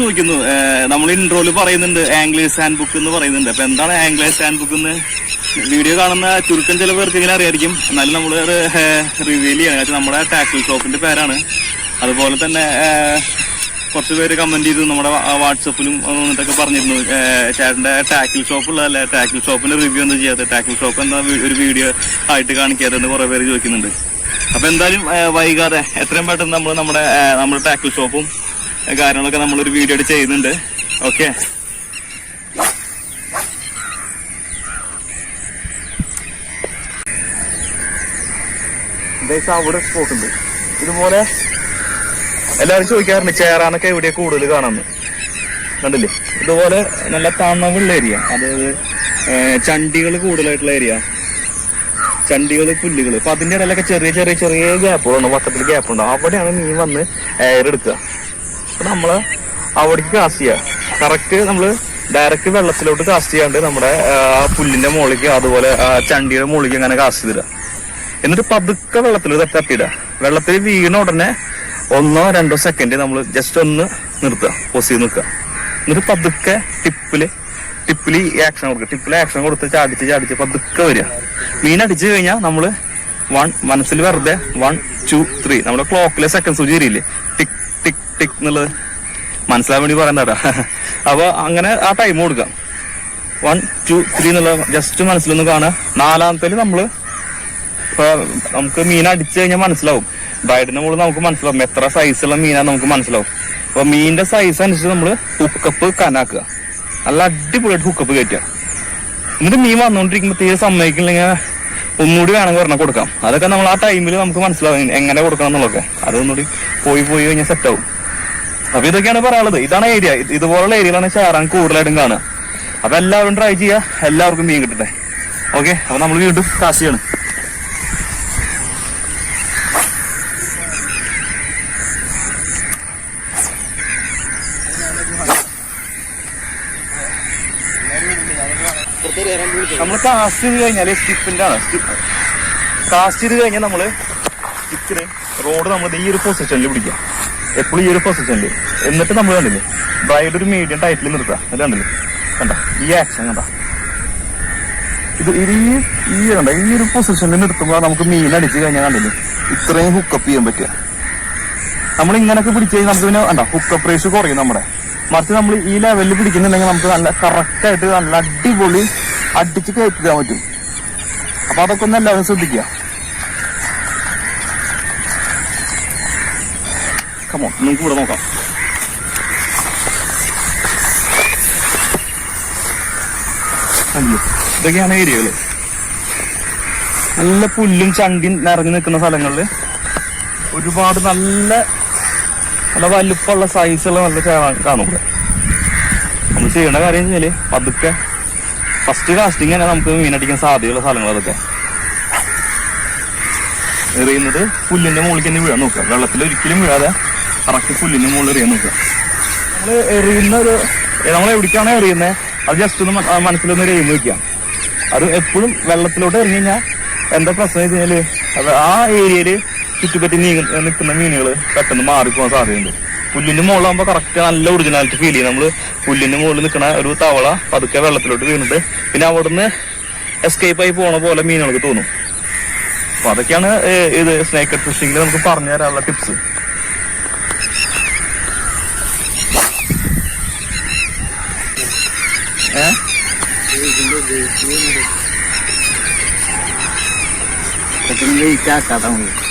ചോദിക്കുന്നു. നമ്മൾ ഇൻട്രോയിൽ പറയുന്നുണ്ട് ആംഗ്ലേഴ്സ് ഹാൻഡ് ബുക്ക് എന്ന് പറയുന്നുണ്ട്. അപ്പൊ എന്താണ് ആംഗ്ലേഴ്സ് ഹാൻഡ് ബുക്ക് എന്ന്? വീഡിയോ കാണുന്ന ചുരുക്കം ചില പേർക്ക് ഇങ്ങനെ അറിയായിരിക്കും. എന്നാലും നമ്മൾ റിവീൽ ചെയ്യണം. കാരണം നമ്മുടെ ടാക്കിൾ ഷോപ്പിന്റെ പേരാണ്. അതുപോലെ തന്നെ കുറച്ച് പേര് കമന്റ് ചെയ്തു. നമ്മുടെ വാട്സപ്പിലും വന്നിട്ടൊക്കെ പറഞ്ഞിരുന്നു. ചേട്ടന്റെ ടാക്കിൾ ഷോപ്പ് ഉള്ളതല്ലേ? ടാക്കിൾ ഷോപ്പിന്റെ റിവ്യൂ ഒന്നും ചെയ്യാതെ. ടാക്കിൾ ഷോപ്പ് എന്താ ഒരു വീഡിയോ ആയിട്ട് കാണിക്കാതെന്ന് കുറെ പേര് ചോദിക്കുന്നുണ്ട്. അപ്പൊ എന്തായാലും വൈകാതെ എത്രയും പെട്ടെന്ന് നമ്മൾ നമ്മുടെ നമ്മുടെ ടാക്കിൾ ഷോപ്പും കാര്യങ്ങളൊക്കെ നമ്മളൊരു വീഡിയോ ആയിട്ട് ചെയ്യുന്നുണ്ട്. ഓക്കെ അവിടെ സ്പോട്ട് ഉണ്ട്. ഇതുപോലെ എല്ലാവരും ചോദിക്കാറുണ്ട് ചേറാനൊക്കെ എവിടെയാ കൂടുതൽ കാണാന്ന്. കണ്ടില്ലേ? ഇതുപോലെ നല്ല തണവുള്ള ഏരിയ അതായത് ചണ്ടികൾ കൂടുതലായിട്ടുള്ള ഏരിയ ചണ്ടികൾ പുല്ലുകൾ അപ്പൊ അതിന്റെ ഇടയിലൊക്കെ ചെറിയ ചെറിയ ചെറിയ ഗ്യാപ്പുകളുണ്ട് വട്ടത്തിൽ ഗ്യാപ്പുണ്ട് അവിടെയാണ് മീൻ വന്ന് എയർ എടുക്കുക. അപ്പൊ നമ്മൾ അവിടേക്ക് കാസ്റ്റ് ചെയ്യുക കറക്റ്റ് നമ്മൾ ഡയറക്റ്റ് വെള്ളത്തിലോട്ട് കാസ്റ്റ് ചെയ്യാണ്ട് നമ്മുടെ പുല്ലിന്റെ മുകളിലേക്ക് അതുപോലെ ചണ്ടിയുടെ മുകളിലേക്ക് അങ്ങനെ കാസ്റ്റ് ചെയ്തിടുക. എന്നിട്ട് പതുക്കെ വെള്ളത്തിൽ തട്ടിയിടുക. വെള്ളത്തിൽ വീണ ഉടനെ ഒന്നോ രണ്ടോ സെക്കൻഡ് നമ്മൾ ജസ്റ്റ് ഒന്ന് നിർത്തുക. പോസ് ചെയ്ത് നിൽക്കുക. എന്നിട്ട് പതുക്കെ ടിപ്പിൽ ടിപ്പിൽ ആക്ഷൻ കൊടുക്കുക. ടിപ്പിൽ ആക്ഷൻ കൊടുത്ത് ചാടിച്ച് ചാടിച്ച് പതുക്കെ വരിക. മീൻ അടിച്ചു കഴിഞ്ഞാൽ നമ്മൾ വൺ മനസ്സിൽ വെറുതെ വൺ ടു ത്രീ നമ്മുടെ ക്ലോക്കിലെ സെക്കൻഡ് സൂചി വരില്ലേ? ടിക് എന്നുള്ളത് മനസ്സിലാൻ വേണ്ടി പറയുന്നതാ അപ്പൊ അങ്ങനെ ആ ടൈം കൊടുക്കാം. വൺ ടു ത്രീ എന്നുള്ള ജസ്റ്റ് മനസ്സിലൊന്ന് കാണുക. നാലാമത്തേൽ നമ്മൾ ഇപ്പൊ നമുക്ക് മീൻ അടിച്ചു കഴിഞ്ഞാൽ മനസ്സിലാവും. ബ്രൈഡിന് മുകളിൽ നമുക്ക് മനസ്സിലാവും. എത്ര സൈസുള്ള മീനാണ് നമുക്ക് മനസ്സിലാവും. അപ്പൊ മീനിന്റെ സൈസ് അനുസരിച്ച് നമ്മൾ ഹുക്കപ്പ് കനാക്കുക. നല്ല അടിപൊളിയായിട്ട് ഹുക്കപ്പ് കയറ്റുക. എന്നിട്ട് മീൻ വന്നുകൊണ്ടിരിക്കുമ്പോ തീരെ സമ്മതിക്കില്ലെങ്കിൽ ഒന്നുകൂടി വേണമെങ്കിൽ പറഞ്ഞാൽ കൊടുക്കാം. അതൊക്കെ നമ്മൾ ആ ടൈമിൽ നമുക്ക് മനസ്സിലാവും എങ്ങനെ കൊടുക്കണം എന്നുള്ളതൊക്കെ. അതൊന്നുകൂടി പോയി പോയി കഴിഞ്ഞാൽ സെറ്റ് ആവും. അപ്പൊ ഇതൊക്കെയാണ് പറയാനുള്ളത്. ഇതാണ് ഏരിയ ഇതുപോലുള്ള ഏരിയയിലാണ് ചേരാൻ കൂടുതലായിട്ടും കാണുക. അപ്പൊ എല്ലാവരും ട്രൈ ചെയ്യുക. എല്ലാവർക്കും മീൻ കിട്ടട്ടെ. ഓക്കെ അപ്പൊ നമ്മൾ വീണ്ടും കാശിയാണ് നമ്മൾ കാസ്റ്റ് ചെയ്ത് കഴിഞ്ഞാൽ സ്റ്റിപ്പിന്റെ ആണ്. കാസ്റ്റ് ചെയ്ത് കഴിഞ്ഞാൽ നമ്മൾ സ്റ്റിക്കിന് റോഡ് നമ്മൾ ഈ ഒരു പൊസിഷനിൽ പിടിക്കാം എപ്പോഴും ഈ ഒരു പൊസിഷനിൽ എന്നിട്ട് നമ്മൾ കണ്ടില്ലേ? ബ്രൈഡ് ഒരു മീഡിയം ടൈറ്റിൽ നിർത്തുക. എന്നിട്ട് കണ്ടില്ലേ? കണ്ട? ഈ ആക്ഷൻ കണ്ട? ഇത് ഈ ഈ കണ്ട? ഈ ഒരു പൊസിഷനിൽ നിർത്തുമ്പോൾ നമുക്ക് മീൻ അടിച്ച് കഴിഞ്ഞാൽ കണ്ടില്ലേ? ഇത്രയും ഹുക്കപ്പ് ചെയ്യാൻ പറ്റുക. നമ്മൾ ഇങ്ങനൊക്കെ പിടിച്ചു കഴിഞ്ഞാൽ നമുക്ക് പിന്നെ കണ്ട? ഹുക്കപ്പ് റേഷ്യോ കുറയും നമ്മുടെ. മറിച്ച് നമ്മൾ ഈ ലെവലിൽ പിടിക്കുന്നുണ്ടെങ്കിൽ നമുക്ക് നല്ല കറക്റ്റ് ആയിട്ട് നല്ല അടിപൊളി അടിച്ച് കയറ്റിടാൻ പറ്റും. അപ്പൊ അതൊക്കെ ഒന്ന് എല്ലാവരും ശ്രദ്ധിക്കുക. കമോ നമുക്ക് ഇവിടെ നോക്കാം അയ്യോ ഇതൊക്കെയാണ് ഏരിയകൾ നല്ല പുല്ലും ചണ്ടിയും നിറഞ്ഞു നിൽക്കുന്ന സ്ഥലങ്ങളിൽ ഒരുപാട് നല്ല നല്ല വലുപ്പമുള്ള സൈസുള്ള നല്ല ചേരാൻ കാണും. ഇവിടെ നമ്മൾ ചെയ്യേണ്ട കാര്യം വെച്ചാൽ പതുക്കെ ഫസ്റ്റ് കാസ്റ്റിംഗ് തന്നെ നമുക്ക് മീനടിക്കാൻ സാധ്യതയുള്ള സ്ഥലങ്ങൾ അതൊക്കെ. എറിയുന്നത് പുല്ലിന്റെ മുകളിൽ തന്നെ വീഴാൻ നോക്കുക. വെള്ളത്തിൽ ഒരിക്കലും വീഴാതെ കറക്റ്റ് പുല്ലിന് മുകളിൽ എറിയാൻ നോക്കുക. നമ്മൾ എറിയുന്ന ഒരു നമ്മൾ എവിടേക്കാണ് എറിയുന്നത് അത് ജസ്റ്റ് ഒന്ന് മനസ്സിലൊന്ന് എറിയുന്ന വെക്കാം അത് എപ്പോഴും വെള്ളത്തിലോട്ട് എറിഞ്ഞു കഴിഞ്ഞാൽ എന്താ പ്രശ്നം വെച്ച് കഴിഞ്ഞാൽ അത് ആ ഏരിയയിൽ ചുറ്റുപറ്റി നീ നിൽക്കുന്ന മീനുകൾ പെട്ടെന്ന് മാറിപ്പോകാൻ സാധ്യതയുണ്ട്. പുല്ലിന്റെ മുകളിലാകുമ്പോൾ കറക്റ്റ് നല്ല ഒറിജിനാലിറ്റി ഫീൽ ചെയ്യും. നമ്മൾ പുല്ലിന്റെ മുകളിൽ നിൽക്കുന്ന ഒരു തവള പതുക്കെ വെള്ളത്തിലോട്ട് വീണിട്ട് പിന്നെ അവിടുന്ന് എസ്കേപ്പ് ആയി പോണ പോലെ മീനുകൾക്ക് തോന്നും. അപ്പൊ അതൊക്കെയാണ് ഇത് സ്നേക്കർ ഫിഷിംഗിൽ നമുക്ക് പറഞ്ഞു തരാനുള്ള ടിപ്സ് है? तो तुम क्या चाहता हूँ?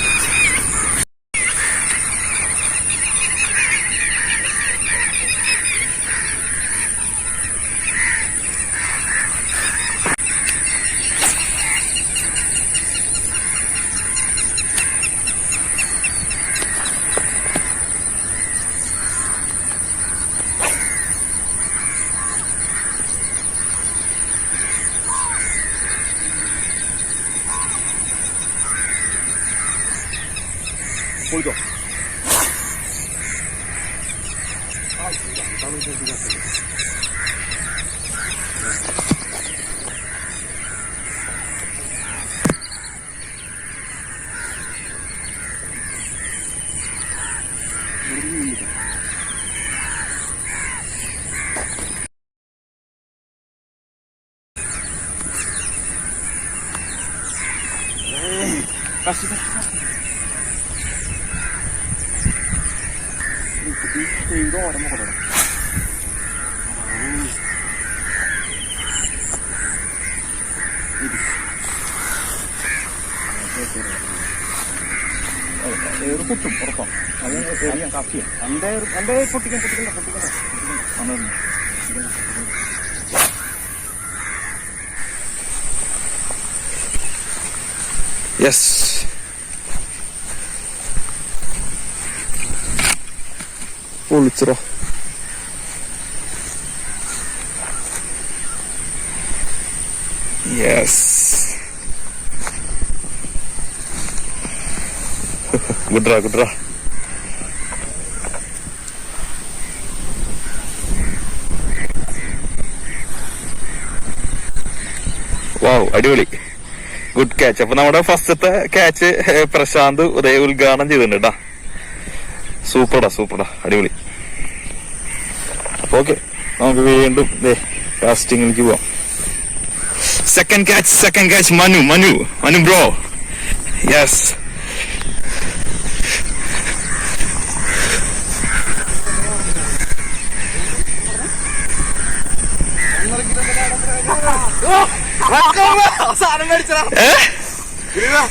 これだ。あ、ダメージがあった。Pasti. ആക്കാതെ മതി പോയിക്കോ കുത്തും ഉറപ്പാം. അത് എറിയാം കാപ്പിയാ എന്റെ എന്റെ പൊട്ടിക്കാൻ പൊട്ടിക്കണ്ട പൊട്ടിക്കണ്ട അന്നൊന്നും യെസ് പൊളിച്ചറോ യെസ് ഗുഡ്രാ ഗുഡ്രാ വാവ് അടിപൊളി. ഗുഡ് ക്യാച്ച് അപ്പൊ നമ്മുടെ ഫസ്റ്റത്തെ ക്യാച്ച് പ്രശാന്ത് ഉദയ ഉദ്ഘാടനം ചെയ്തിട്ടുണ്ട് കേട്ടാ സൂപ്പർടാ സൂപ്പർടാ അടിപൊളി. ഓക്കെ. നമുക്ക് വീണ്ടും കാസ്റ്റിംഗിലേക്ക് പോവാം. Second catch second catch Manu Manu Manu bro yes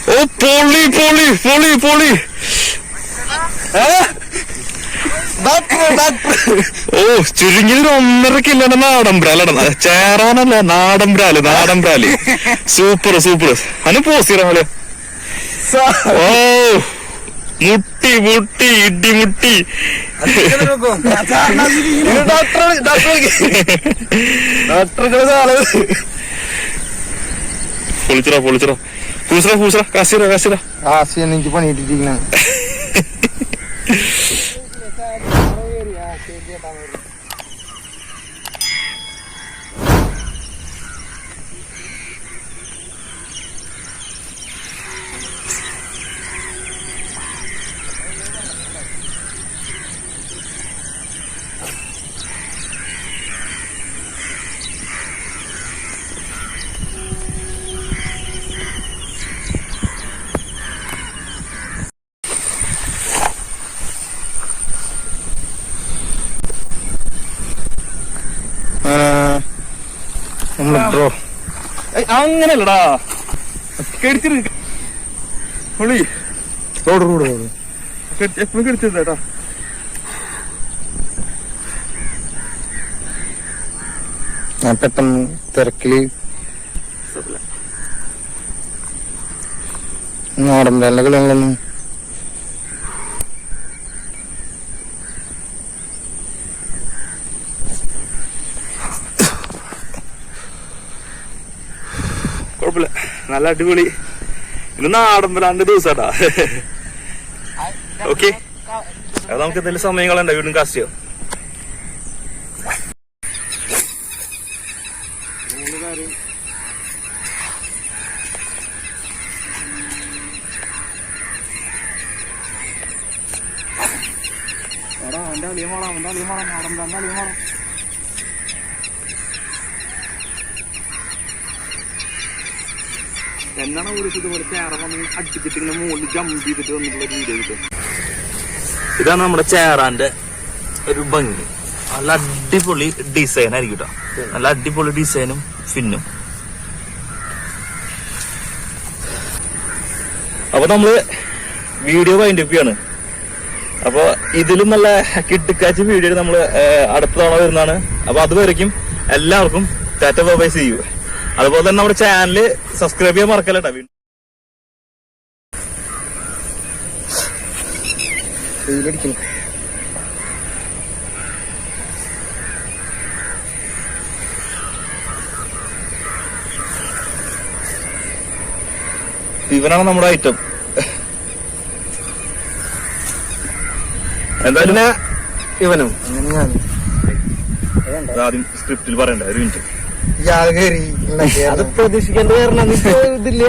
ഓ പൊളി പൊളി പൊളി പൊളി. ഏ? ഓ ചുരുങ്ങിയത് ഒന്നര കിലോ നാടൻ ചേറാനല്ല നാടൻ ബ്രാൽ നാടൻ ബ്രാൽ സൂപ്പർ സൂപ്പർ അനു പോസിറ ഓ മുട്ടി മുട്ടി ഇടി മുട്ടി. പൊളിച്ചറ പൊളിച്ചറ പൂസറ പൂസറ കാശിറ കാശിറ ആശയം എനിക്ക് പണിയിട്ടിരിക്കണ ബ്രോ അങ്ങനല്ലടാ. കെടുത്തിട്ട് പുള്ളി റോഡ് റോഡ് റോഡ്. എപ്പോഴും കെടുത്തിട്ടാ ഞാൻ പെട്ടെന്ന് തിരക്കിൽ നാടൻ കുഴപ്പമില്ല നല്ല അടിപൊളി. ഇന്ന് നാടമ്പലാണ്ട് ദിവസാട്ടാ. ഓക്കെ അത് നമുക്ക് എന്തെങ്കിലും സമയം കളയണ്ട വീണ്ടും കാസ്റ്റ് ചെയ്യാം. എന്നാണ് ഒരു ഇതുപോലെ ചേറ വന്ന് അടിച്ചിട്ട് ഇങ്ങനെ മുകളിൽ ജമ്പ് ചെയ്തിട്ട് വന്നിട്ടുള്ള വീഡിയോ കിട്ടും ഇതാണ് നമ്മുടെ ചേറാന്റെ ഒരു ഭംഗി. നല്ല അടിപൊളി ഡിസൈൻ ആയിരിക്കും കേട്ടോ നല്ല അടിപൊളി ഡിസൈനും ഫിന്നും അപ്പൊ നമ്മൾ വീഡിയോ വൈൻഡ് അപ്പ് ചെയ്യാണ്. അപ്പൊ ഇതിലും നല്ല കിട്ടിക്കാച്ച് വീഡിയോ നമ്മൾ ഏഹ്, അടുത്ത തവണ വരുന്നതാണ്. അപ്പൊ അതുവരയ്ക്കും എല്ലാവർക്കും ടാറ്റ ബൈ സി അതുപോലെ തന്നെ നമ്മുടെ ചാനൽ സബ്സ്ക്രൈബ് ചെയ്യാൻ മറക്കല്ലേട്ടാ വീണ്ടും. ഇവനാണ് നമ്മുടെ ഐറ്റം എന്തായാലും ഇവനും. ആദ്യം സ്ക്രിപ്റ്റിൽ പറയണ്ട ഒരു മിനിറ്റ് ഇയാൾ കയറി അത് പ്രതീക്ഷിക്കേണ്ട കാരണം ഇതില്ല.